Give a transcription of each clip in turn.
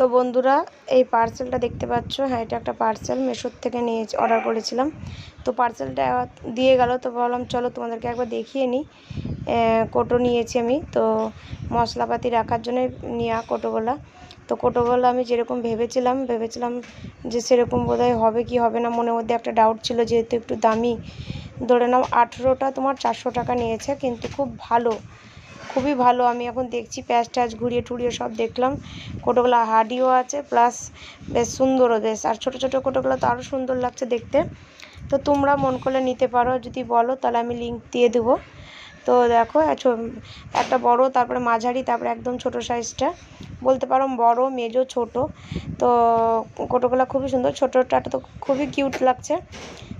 তো বন্ধুরা, এই পার্সেলটা দেখতে পাচ্ছ? হ্যাঁ এটা একটা পার্সেল মেশোর থেকে নিয়েছি অর্ডার করেছিলাম। তো পার্সেলটা দিয়ে গেল, তো ভাবলাম চলো তোমাদেরকে একবার দেখিয়ে নিই। কোটো নিয়েছি আমি, তো মশলাপাতি রাখার জন্য নেওয়া কোটোগুলা। তো কোটোগুলো আমি যেরকম ভেবেছিলাম ভেবেছিলাম যে সেরকম বোধহয় হবে কি হবে না, মনের মধ্যে একটা ডাউট ছিল, যেহেতু একটু দামি। ধরে নাও, আঠেরোটা তোমার চারশো টাকা নিয়েছে, কিন্তু খুব ভালো। খুবই ভালো। আমি এখন দেখছি প্যাঁচ ট্যাচ ঘুরিয়ে টুরিয়ে সব দেখলাম। কোটোগুলো হার্ডিও আছে, প্লাস বেশ সুন্দরও বেশ। আর ছোটো ছোটো কোটোগুলো তো আরও সুন্দর লাগছে দেখতে। তো তোমরা মন করলে নিতে পারো। যদি বলো তাহলে আমি লিঙ্ক দিয়ে দেবো। তো দেখো একটা বড়, তারপরে মাঝারি, তারপরে একদম ছোট সাইজটা বলতে পারো বড়, মেজো, ছোট। তো কোটোগুলো খুবই সুন্দর। ছোটোটা তো খুবই কিউট লাগছে।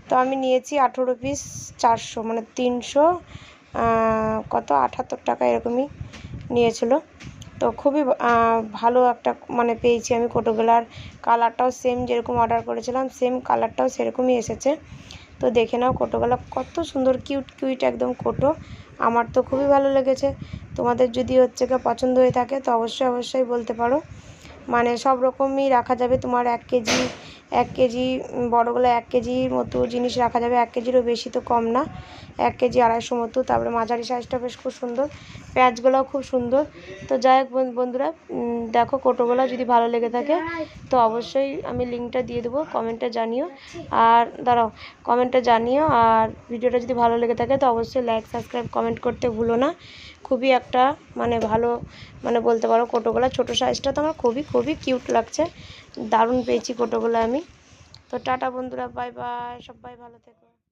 তো আমি নিয়েছি আঠেরো পিস চারশো মানে তিনশো কত? আঠাত্তর টাকা এরকমই নিয়েছিল। তো খুবই ভালো একটা মানে পেয়েছি আমি কোটোগুলার কালারটাও সেম যেরকম অর্ডার করেছিলাম সেম কালারটাও সেরকমই এসেছে। তো দেখে নাও কোটোগুলো কত সুন্দর কিউট কিউট একদম কোটো আমার তো খুবই ভালো লেগেছে। তোমাদের যদি হচ্ছে পছন্দ হয়ে থাকে তো অবশ্যই অবশ্যই বলতে পারো। মানে সব রকমই রাখা যাবে তোমার এক কেজি এক কেজি বড়গুলো এক কেজির মতো জিনিস রাখা যাবে। এক কেজিরও বেশি তো কম না। এক কেজি আড়াইশো মতো। তারপরে মাঝারি সাইজটা বেশ খুব সুন্দর। প্যাঁচগুলোও খুব সুন্দর। তো যাই হোক বন্ধুরা দেখো কোটোগুলো যদি ভালো লেগে থাকে, তো অবশ্যই আমি লিঙ্কটা দিয়ে দেবো। কমেন্টে জানিও। আর দাঁড়াও কমেন্টে জানিও। আর ভিডিওটা যদি ভালো লেগে থাকে, তো অবশ্যই লাইক সাবস্ক্রাইব কমেন্ট করতে ভুলো না। খুবই একটা মানে ভালো মানে বলতে পারো কোটোগুলো। ছোটো সাইজটা তো আমার খুবই খুবই কিউট লাগছে। দারুণ পেয়েছি ফটোগুলো আমি। তো টাটা বন্ধুরা বাই বাই সবাই ভালো থেকো।